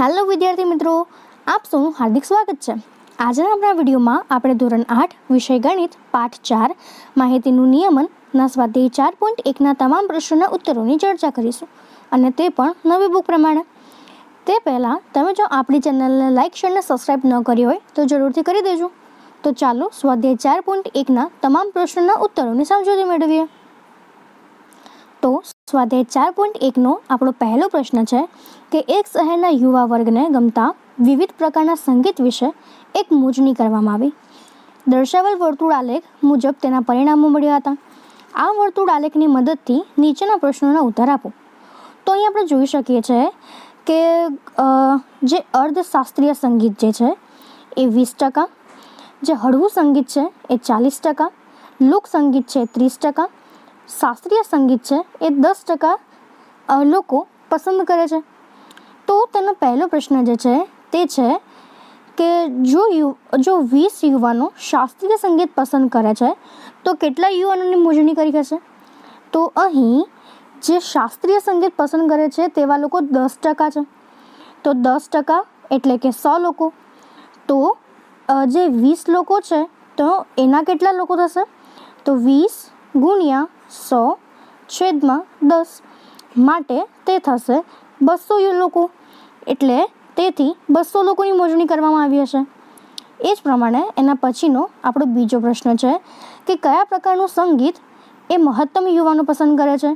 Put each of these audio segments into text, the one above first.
Hello વિદ્યાર્થી મિત્રો, આપ સૌનું હાર્દિક સ્વાગત છે. આજના આપણા વિડીયોમાં આપણે ધોરણ આઠ વિષય ગણિત પાઠ ચાર, માહિતીનું નિયમન, ના સ્વાધ્યાય ચાર પોઈન્ટ એકના તમામ પ્રશ્નોના ઉત્તરોની ચર્ચા કરીશું અને તે પણ નવી બુક પ્રમાણે. તે પહેલાં તમે જો આપણી ચેનલને લાઇક શેર અને સબસ્ક્રાઈબ ન કરી હોય તો જરૂરથી કરી દેજો. તો ચાલો સ્વાધ્યાય ચાર પોઈન્ટ એકના તમામ પ્રશ્નોના ઉત્તરોની સમજૂતી મેળવીએ. તો સ્વાધ્યાય ચાર પોઈન્ટ એકનો આપણો પહેલો પ્રશ્ન છે કે એક શહેરના યુવા વર્ગને ગમતા વિવિધ પ્રકારના સંગીત વિશે એક મોજણી કરવામાં આવી. દર્શાવેલ વર્તુળ આલેખ મુજબ તેના પરિણામો મળ્યા હતા. આ વર્તુળ આલેખની મદદથી નીચેના પ્રશ્નોના ઉત્તર આપો. તો અહીં આપણે જોઈ શકીએ છીએ કે જે અર્ધશાસ્ત્રીય સંગીત જે છે એ વીસ ટકા, જે હળવું સંગીત છે એ ચાલીસ ટકા લોક સંગીત છે ત્રીસ ટકા શાસ્ત્રીય સંગીત છે, એ દસ ટકા લોકો પસંદ કરે છે. તો તેનો પહેલો પ્રશ્ન જે છે, તે છે કે જો યુ, જો વીસ યુવાનો શાસ્ત્રીય સંગીત પસંદ કરે છે, તો કેટલા યુવાનોની મોજણી કરી હશે? તો અહીં જે શાસ્ત્રીય સંગીત પસંદ કરે છે, તેવા લોકો દસ ટકા છે. તો દસ ટકા એટલે કે સો લોકો. તો જે વીસ લોકો છે, તો એના કેટલા લોકો થશે? તો વીસ ગુણ્યા સો છેદમાં દસ માટે તે થશે બસો લોકો. એટલે તેથી બસો લોકોની મોજણી કરવામાં આવી હશે. એ જ પ્રમાણે એના પછીનો આપણો બીજો પ્રશ્ન છે કે કયા પ્રકારનું સંગીત એ મહત્તમ યુવાનો પસંદ કરે છે?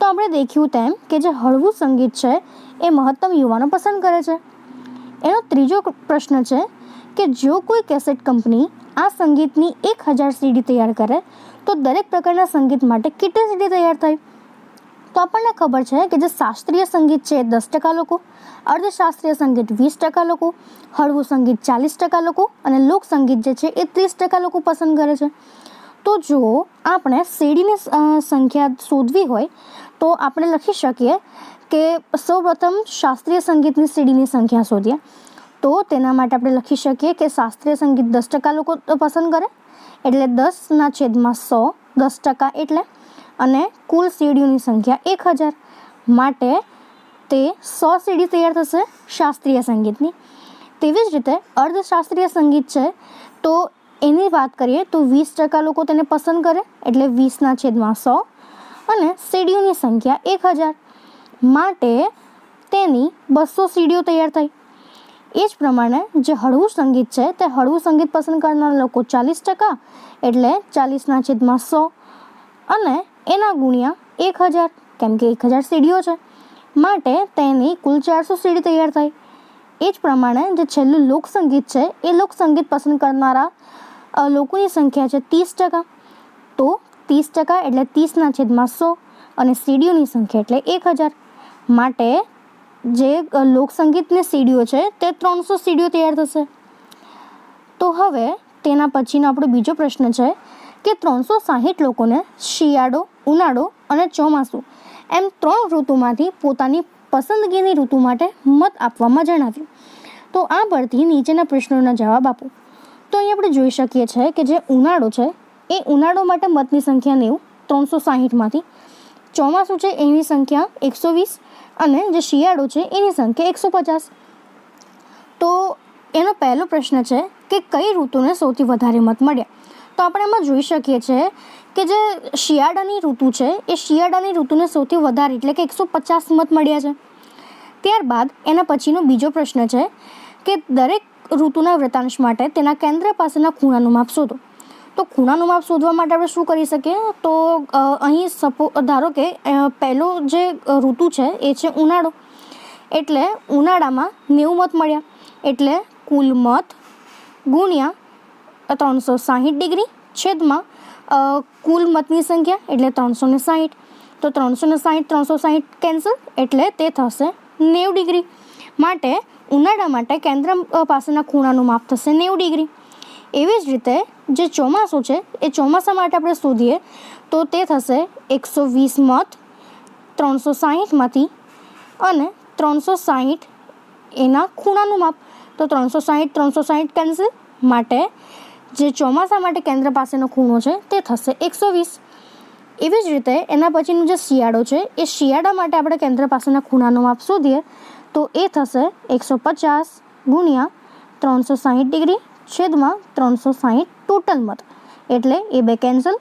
તો આપણે દેખ્યું તેમ કે જે હળવું સંગીત છે એ મહત્તમ યુવાનો પસંદ કરે છે. એનો ત્રીજો પ્રશ્ન છે કે જો કોઈ કેસેટ કંપની આ સંગીતની એક હજાર સીડી તૈયાર કરે તો દરેક પ્રકારના સંગીત માટે કેટલી સીડી તૈયાર થાય? તો આપણને ખબર છે કે જે શાસ્ત્રીય સંગીત છે દસ ટકા લોકો, અર્ધશાસ્ત્રીય સંગીત વીસ ટકા લોકો, હળવું સંગીત ચાલીસ ટકા લોકો અને લોક સંગીત જે છે એ ત્રીસ ટકા લોકો પસંદ કરે છે. તો જો આપણે સીડીની સંખ્યા શોધવી હોય, તો આપણે લખી શકીએ કે સૌપ્રથમ શાસ્ત્રીય સંગીતની સીડીની સંખ્યા શોધીએ. તો તેના માટે આપણે લખી શકીએ કે શાસ્ત્રીય સંગીત દસ ટકા લોકો પસંદ કરે એટલે દસના છેદમાં સો, દસ ટકા એટલે? અને કુલ સીડીઓની સંખ્યા એક હજાર. માટે તે સો સીડી તૈયાર થશે શાસ્ત્રીય સંગીતની. તેવી જ રીતે અર્ધશાસ્ત્રીય સંગીત છે, તો એની વાત કરીએ તો વીસ ટકા લોકો તેને પસંદ કરે, એટલે વીસના છેદમાં સો, અને સીડીઓની સંખ્યા એક હજાર. માટે તેની બસો સીડીઓ તૈયાર થઈ. એ જ પ્રમાણે જે હળવું સંગીત છે તે હળવું સંગીત પસંદ કરનારા લોકો ચાલીસ ટકા એટલે ચાલીસના છેદમાં સો અને એના ગુણ્યા એક હજાર, કેમ કે એક હજાર સીડીઓ છે. માટે તેની કુલ ચારસો સીડી તૈયાર થાય એ જ પ્રમાણે જે છેલ્લું લોકસંગીત છે, એ લોકસંગીત પસંદ કરનારા લોકોની સંખ્યા છે ત્રીસ ટકા. તો ત્રીસ ટકા એટલે ત્રીસના છેદમાં સો અને સીડીઓની સંખ્યા એટલે એક હજાર. માટે જે લોકસંગીતની સીડીઓ છે, તે ત્રણસો સીડીઓ તૈયાર થશે. તો હવે તેના પછીનો આપણો બીજો પ્રશ્ન છે કે ત્રણસો સાહીઠ લોકોને શિયાળો, ઉનાળો અને ચોમાસું એમ ત્રણ ઋતુમાંથી પોતાની પસંદગીની ઋતુ માટે મત આપવામાં જણાવ્યું. તો આ પરથી નીચેના પ્રશ્નોના જવાબ આપો. તો અહીં આપણે જોઈ શકીએ છીએ કે જે ઉનાળો છે, એ ઉનાળો માટે મતની સંખ્યા નેવું, ત્રણસો સાહીઠમાંથી. ચોમાસું છે, એની સંખ્યા એકસો વીસ અને જે શિયાળો છે, એની સંખ્યા એકસો પચાસ. તો એનો પહેલો પ્રશ્ન છે કે કઈ ઋતુને સૌથી વધારે મત મળ્યા? તો આપણે એમાં જોઈ શકીએ છીએ કે જે શિયાળાની ઋતુ છે, એ શિયાળાની ઋતુને સૌથી વધારે, એટલે કે એકસો પચાસ મત મળ્યા છે. ત્યારબાદ એના પછીનો બીજો પ્રશ્ન છે કે દરેક ઋતુના વ્રતાંશ માટે તેના કેન્દ્ર પાસેના ખૂણાનું માપ શોધો. તો ખૂણાનું માપ શોધવા માટે આપણે શું કરી શકીએ? તો અહીં સપો, ધારો કે પહેલો જે ઋતુ છે, એ છે ઉનાળો. એટલે ઉનાળામાં નેવું મત મળ્યા. એટલે કુલ મત ગુણ્યા ત્રણસો સાહીઠ ડિગ્રી છેદમાં કુલ મતની સંખ્યા, એટલે ત્રણસો ને સાહીઠ. તો ત્રણસો ને સાહીઠ, ત્રણસો સાહીઠ કેન્સલ, એટલે તે થશે નેવું ડિગ્રી. માટે ઉનાળા માટે કેન્દ્ર પાસેના ખૂણાનું માપ થશે નેવું ડિગ્રી. એવી જ રીતે જે ચોમાસું છે, એ ચોમાસા માટે આપણે શોધીએ, તો તે થશે એકસો વીસ મત, ત્રણસો સાહીઠમાંથી અને ત્રણસો સાહીઠ એના ખૂણાનું માપ. તો ત્રણસો સાહીઠ ત્રણસો સાહીઠ કેન્સલ માટે જે ચોમાસા માટે કેન્દ્ર પાસેનો ખૂણો છે, તે થશે એકસો વીસ. એવી જ રીતે એના પછીનું જે શિયાળો છે, એ શિયાળા માટે આપણે કેન્દ્ર પાસેના ખૂણાનું માપ શોધીએ, તો એ થશે એકસો પચાસ ગુણ્યા ત્રણસો સાહીઠ ડિગ્રી. છેદમાં ત્રણસો સાહીઠ ટોટલ મત. એટલે એ બે કેન્સલ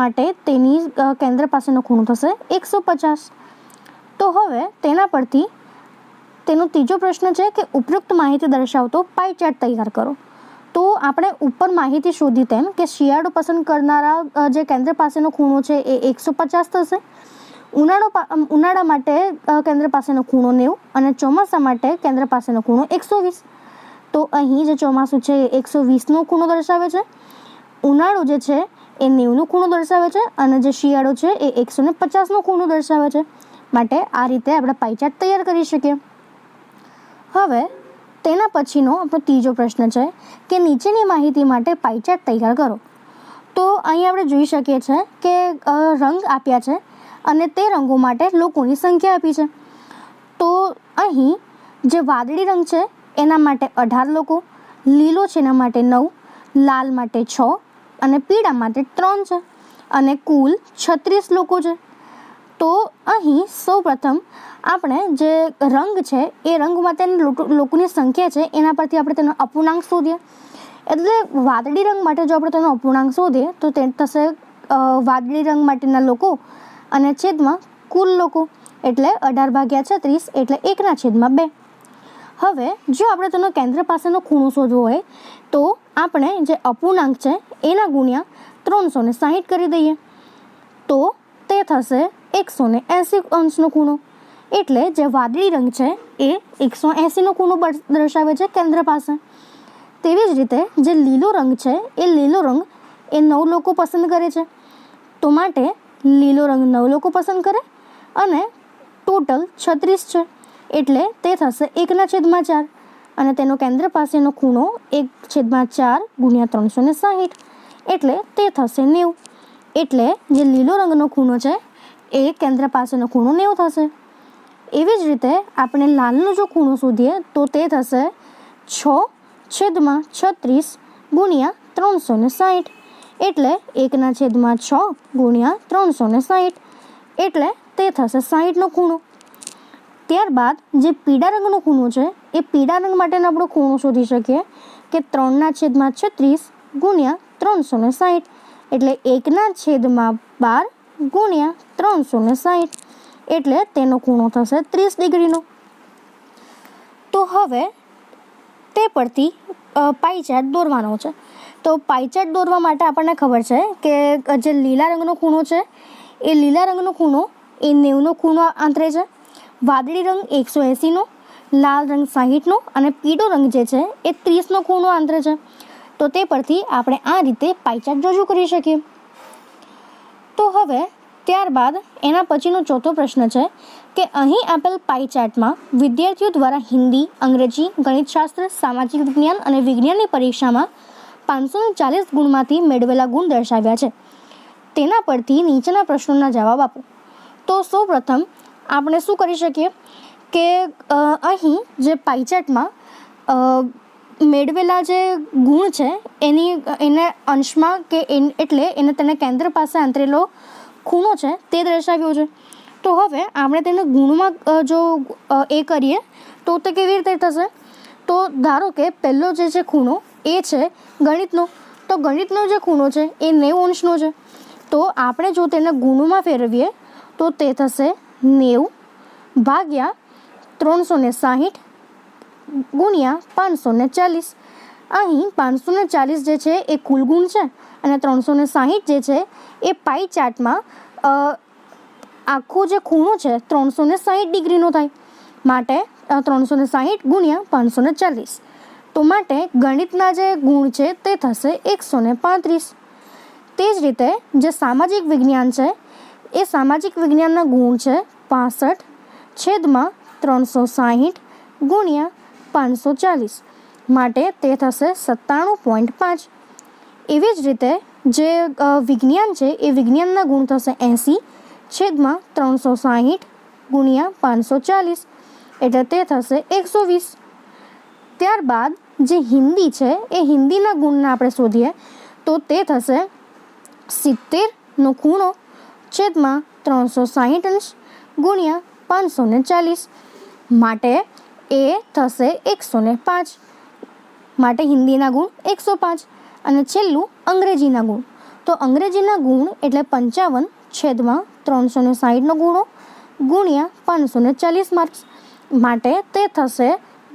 માટે તેની કેન્દ્ર પાસેનો ખૂણો થશે એકસો પચાસ. તો હવે તેના પરથી તેનો ત્રીજો પ્રશ્ન છે કે ઉપયુક્ત માહિતી દર્શાવતો પાઈ ચાર્ટ તૈયાર કરો. તો આપણે ઉપર માહિતી શોધી તેમ કે શિયાળો પસંદ કરનારા જે કેન્દ્ર પાસેનો ખૂણો છે એ એકસો પચાસ થશે. ઉનાળો ઉનાળા માટે કેન્દ્ર પાસેનો ખૂણો નેવું અને ચોમાસા માટે કેન્દ્ર પાસેનો ખૂણો એકસો વીસ. તો અહીં જે ચોમાસું છે એ એકસો વીસનો ખૂણો દર્શાવે છે. ઉનાળો જે છે એ નેવનો ખૂણો દર્શાવે છે અને જે શિયાળો છે એ એકસો ને પચાસનો ખૂણો દર્શાવે છે. માટે આ રીતે આપણે પાઈચાર્ટ તૈયાર કરી શકીએ. હવે તેના પછીનો આપણો ત્રીજો પ્રશ્ન છે કે નીચેની માહિતી માટે પાઈચાર્ટ તૈયાર કરો. તો અહીં આપણે જોઈ શકીએ છીએ કે રંગ આપ્યા છે અને તે રંગો માટે લોકોની સંખ્યા આપી છે. તો અહીં જે વાદળી રંગ છે એના માટે અઢાર લોકો, લીલો છે એના માટે નવ, લાલ માટે છ અને પીળા માટે ત્રણ છે અને કુલ છત્રીસ લોકો છે. તો અહીં સૌપ્રથમ આપણે જે રંગ છે, એ રંગ માટેની લોકો- લોકોની સંખ્યા છે, એના પરથી આપણે તેનો અપૂર્ણાંક શોધીએ. એટલે વાદળી રંગ માટે જો આપણે તેનો અપૂર્ણાંક શોધીએ, તો તે થશે વાદળી રંગ માટેના લોકો અને છેદમાં કુલ લોકો. એટલે અઢાર ભાગ્યા છત્રીસ એટલે એકના છેદમાં બે. હવે, જો આપણે તેનો કેન્દ્ર પાસેનો ખૂણો શોધવો હોય તો આપણે જે અપૂર્ણાંક છે, એના ગુણ્યા ત્રણસો ને સાહીઠ કરી દઈએ. તો તે થશે એકસો ને એંસી અંશનો ખૂણો. એટલે જે વાદળી રંગ છે, એ એકસો એંસીનો ખૂણો દર્શાવે છે કેન્દ્ર પાસે. તેવી જ રીતે જે લીલો રંગ છે, એ લીલો રંગ એ નવ લોકો પસંદ કરે છે. તો માટે લીલો રંગ નવ લોકો પસંદ કરે અને ટોટલ છત્રીસ છે. એટલે તે થશે એકના છેદમાં ચાર. અને તેનો કેન્દ્ર પાસેનો ખૂણો એક છેદમાં ચાર ગુણ્યા ત્રણસો ને સાહીઠ. એટલે તે થશે નેવું. એટલે જે લીલો રંગનો ખૂણો છે, એ કેન્દ્ર પાસેનો ખૂણો નેવું થશે. એવી જ રીતે આપણે લાલનો જો ખૂણો શોધીએ, તો તે થશે છ છેદમાં છત્રીસ ગુણ્યા ત્રણસો ને સાહીઠ. એટલે એકના છેદમાં છ ગુણ્યા ત્રણસો ને સાહીઠ. એટલે તે થશે સાહીઠનો ખૂણો. ત્યારબાદ જે પીળા રંગનો ખૂણો છે એ પીળા રંગ માટેનો આપણો ખૂણો શોધી શકીએ કે ત્રણના છેદમાં છત્રીસ ગુણ્યા ત્રણસો ને સાહીઠ. એટલે એકના છેદમાં બાર ગુણ્યા ત્રણસો ને સાહીઠ. એટલે તેનો ખૂણો થશે ત્રીસ ડિગ્રીનો. તો હવે તે પરથી અ, પાઈ ચાર્ટ દોરવાનો છે. તો પાઈ ચાર્ટ દોરવા માટે આપણને ખબર છે કે જે લીલા રંગનો ખૂણો છે એ લીલા રંગનો ખૂણો એ નેવનો ખૂણો આંતરે છે. વાદળી રંગ એકસો એંસીનો, લાલ રંગ સાહીઠનો અને પીળો રંગ જે છે એ ત્રીસનો ખૂણો આંતરે છે. તો તે પરથી આપણે આ રીતે પાઇચાર્ટ રજૂ કરી શકીએ. તો હવે ત્યારબાદ એના પછીનો ચોથો પ્રશ્ન છે કે અહીં આપેલ પાઈ વિદ્યાર્થીઓ દ્વારા હિન્દી, અંગ્રેજી, ગણિતશાસ્ત્ર, સામાજિક વિજ્ઞાન અને વિજ્ઞાનની પરીક્ષામાં પાંચસો ચાલીસ ગુણમાંથી મેળવેલા ગુણ દર્શાવ્યા છે. તેના પરથી નીચેના પ્રશ્નોના જવાબ આપો. તો સૌપ્રથમ આપણે શું કરી શકીએ કે અહીં જે પાઇચેટમાં મેળવેલા જે ગુણ છે, એની, એને અંશમાં કે એટલે એને તેને કેન્દ્ર પાસે આંતરેલો ખૂણો છે, તે દર્શાવ્યો છે. તો હવે આપણે તેને ગુણમાં જો એ કરીએ, તો તે કેવી રીતે થશે? તો ધારો કે પહેલો જે છે ખૂણો, એ છે ગણિતનો. તો ગણિતનો જે ખૂણો છે, એ નેવું અંશનો છે. તો આપણે જો તેને ગુણમાં ફેરવીએ, તો તે થશે નેવું ભાગ્યા ત્રણસો ને સાહીઠ ગુણ્યા પાંચસો ને ચાલીસ. અહીં પાંચસો ને ચાલીસ જે છે એ કુલ ગુણ છે અને ત્રણસો ને સાહીઠ જે છે એ પાઈ ચાર્ટમાં આખું જે ખૂણો છે ત્રણસો ને સાહીઠ ડિગ્રીનો થાય. માટે ત્રણસો ને સાહીઠ ગુણ્યા પાંચસો ને ચાલીસ. તો માટે ગણિતના જે ગુણ છે તે થશે એકસો ને પાંત્રીસ. તે જ રીતે જે સામાજિક વિજ્ઞાન છે એ સામાજિક વિજ્ઞાનના ગુણ છે પાસઠ, છેદમાં ત્રણસો સાહીઠ, ગુણ્યા પાંચસો ચાલીસ. માટે તે થશે સત્તાણું પોઈન્ટ પાંચ. એવી જ રીતે જે વિજ્ઞાન છે એ વિજ્ઞાનના ગુણ થશે એંસી, છેદમાં ત્રણસો સાહીઠ, ગુણ્યા પાંચસો ચાલીસ. એટલે તે થશે એકસો વીસ. ત્યારબાદ જે હિન્દી છે એ હિન્દીના ગુણને આપણે શોધીએ, તો તે થશે સિત્તેરનો ખૂણો. છેદમાં ત્રણસો સાહીઠ અંશ ગુણ્યા પાંચસો ને ચાલીસ. માટે એ થશે એકસો ને પાંચ. માટે હિન્દીના ગુણ એકસો પાંચ અને છેલ્લું અંગ્રેજીના ગુણ. તો અંગ્રેજીના ગુણ એટલે પંચાવન છેદમાં ત્રણસો ને સાહીઠનો ગુણો ગુણ્યા પાંચસો ને ચાલીસ માર્ક્સ માટે તે થશે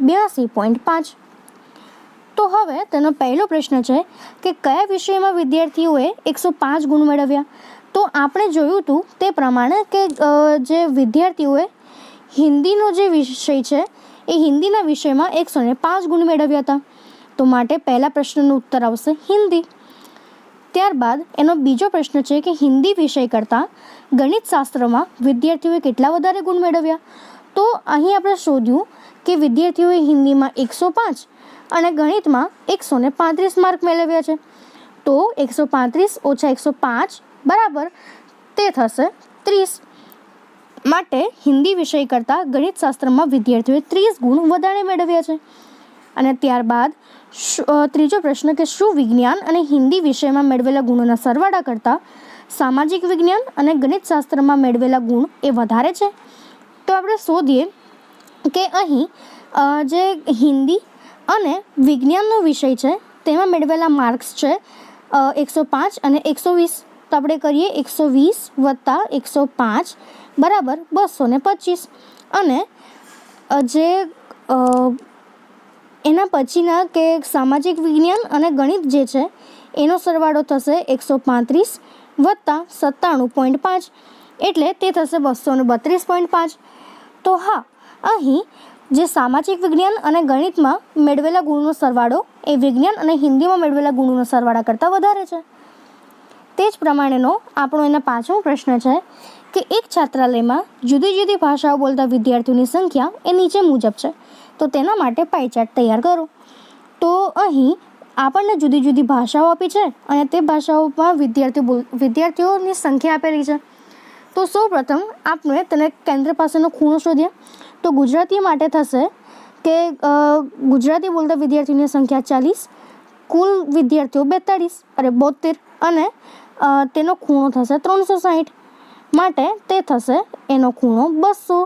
બ્યાસી પોઈન્ટ પાંચ. તો હવે તેનો પહેલો પ્રશ્ન છે કે કયા વિષયમાં વિદ્યાર્થીઓએ એકસો પાંચ ગુણ મેળવ્યા? તો આપણે જોયું હતું તે પ્રમાણે કે જે વિદ્યાર્થીઓએ હિન્દીનો જે વિષય છે, એ હિન્દીના વિષયમાં એકસો ને પાંચ ગુણ મેળવ્યા હતા. તો માટે પહેલા પ્રશ્નનો ઉત્તર આવશે હિન્દી. ત્યારબાદ એનો બીજો પ્રશ્ન છે કે હિન્દી વિષય કરતાં ગણિતશાસ્ત્રમાં વિદ્યાર્થીઓએ કેટલા વધારે ગુણ મેળવ્યા? તો અહીં આપણે શોધ્યું કે વિદ્યાર્થીઓએ હિન્દીમાં એકસો પાંચ અને ગણિતમાં એકસો પાંત્રીસ માર્ક મેળવ્યા છે. તો એકસો પાંત્રીસ ઓછા એકસો પાંચ બરાબર? તે થશે. ત્રીસ. માટે હિન્દી વિષય કરતાં ગણિતશાસ્ત્રમાં વિદ્યાર્થીઓએ ત્રીસ ગુણ વધારે મેળવ્યા છે. અને ત્યારબાદ ત્રીજો પ્રશ્ન કે શું વિજ્ઞાન અને હિન્દી વિષયમાં મેળવેલા ગુણોના સરવાળા કરતાં સામાજિક વિજ્ઞાન અને ગણિતશાસ્ત્રમાં મેળવેલા ગુણ એ વધારે છે? તો આપણે શોધીએ કે અહીં જે હિન્દી અને વિજ્ઞાનનો વિષય છે, તેમાં મેળવેલા માર્ક્સ છે એકસો પાંચ અને એકસો વીસ. તો આપણે કરીએ એકસો વીસ વત્તા એકસો પાંચ બરાબર બસો ને પચીસ. અને જે એના પછીના કે સામાજિક વિજ્ઞાન અને ગણિત જે છે, એનો સરવાળો થશે એકસો પાંત્રીસ વત્તા સત્તાણું પોઈન્ટ પાંચ. એટલે તે થશે બસો ને બત્રીસ પોઈન્ટ પાંચ. તો હા, અહીં જે સામાજિક વિજ્ઞાન અને ગણિતમાં મેળવેલા ગુણનો સરવાળો એ વિજ્ઞાન અને હિન્દીમાં મેળવેલા ગુણોના સરવાળા કરતાં વધારે છે. તે જ પ્રમાણેનો આપણો એના પાંચમો પ્રશ્ન છે કે એક છાત્રાલયમાં જુદી જુદી ભાષાઓ બોલતા વિદ્યાર્થીઓની સંખ્યા એ નીચે મુજબ છે. તો તેના માટે પાઈ ચાર્ટ તૈયાર કરો. તો અહીં આપણને જુદી જુદી ભાષાઓ આપી છે અને તે ભાષાઓમાં વિદ્યાર્થીઓ બોલ, વિદ્યાર્થીઓની સંખ્યા આપેલી છે. તો સૌપ્રથમ આપણે તેને કેન્દ્ર પાસેનો ખૂણો શોધીએ. તો ગુજરાતી માટે થશે કે ગુજરાતી બોલતા વિદ્યાર્થીઓની સંખ્યા ચાલીસ, કુલ વિદ્યાર્થીઓ બેતાળીસ, અરે બોતેર અને તેનો ખૂણો થશે ત્રણસો સાહીઠ. માટે તે થશે એનો ખૂણો બસો.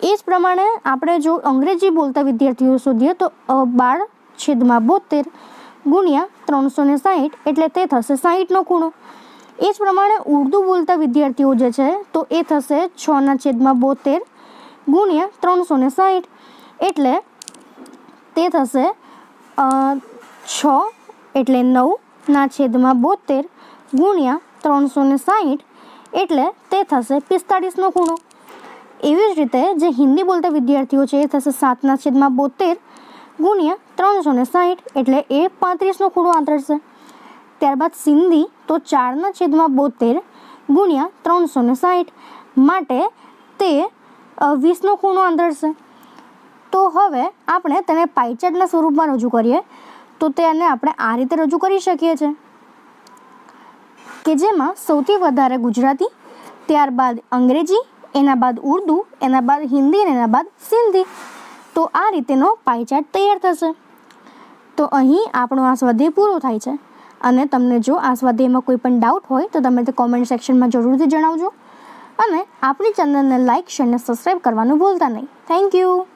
એ જ પ્રમાણે આપણે જો અંગ્રેજી બોલતા વિદ્યાર્થીઓ શોધીએ તો બાર છેદમાં બોતેર ગુણ્યા ત્રણસો ને સાહીઠ એટલે તે થશે સાહીઠનો ખૂણો. એ જ પ્રમાણે ઉર્દૂ બોલતા વિદ્યાર્થીઓ જે છે તો એ થશે છના છેદમાં બોતેર ગુણ્યા ત્રણસો ને સાહીઠ એટલે તે થશે છ એટલે નવના છેદમાં બોતેર ગુણ્યા ત્રણસો ને સાહીઠ એટલે તે થશે પિસ્તાળીસનો ખૂણો એવી જ રીતે જે હિન્દી બોલતા વિદ્યાર્થીઓ છે એ થશે સાતના છેદમાં બોતેર ગુણ્યા ત્રણસો ને સાહીઠ એટલે એ પાંત્રીસનો ખૂણો આંતરશે. ત્યારબાદ સિંધી તો ચારના છેદમાં બોતેર ગુણ્યા ત્રણસો ને સાહીઠ માટે તે વીસનો ખૂણો આંતરશે. તો હવે આપણે તેને પાઇચાર્ટના સ્વરૂપમાં રજૂ કરીએ. તો તેને આપણે આ રીતે રજૂ કરી શકીએ છીએ. કે જેમાં સૌથી વધારે ગુજરાતી, ત્યારબાદ અંગ્રેજી, એના બાદ ઉર્દુ, એના બાદ હિન્દી અને એના બાદ સિંધી. તો આ રીતેનો પાઇચાર્ટ તૈયાર થશે. તો અહીં આપણો આ સ્વાધ્યાય પૂરો થાય છે. અને તમને જો આ સ્વાધ્યાયમાં કોઈ પણ ડાઉટ હોય, તો તમે તે કોમેન્ટ સેક્શનમાં જરૂરથી જણાવજો. અને આપણી ચેનલને લાઇક શેર અને સબસ્ક્રાઈબ કરવાનું ભૂલતા નહીં. Thank you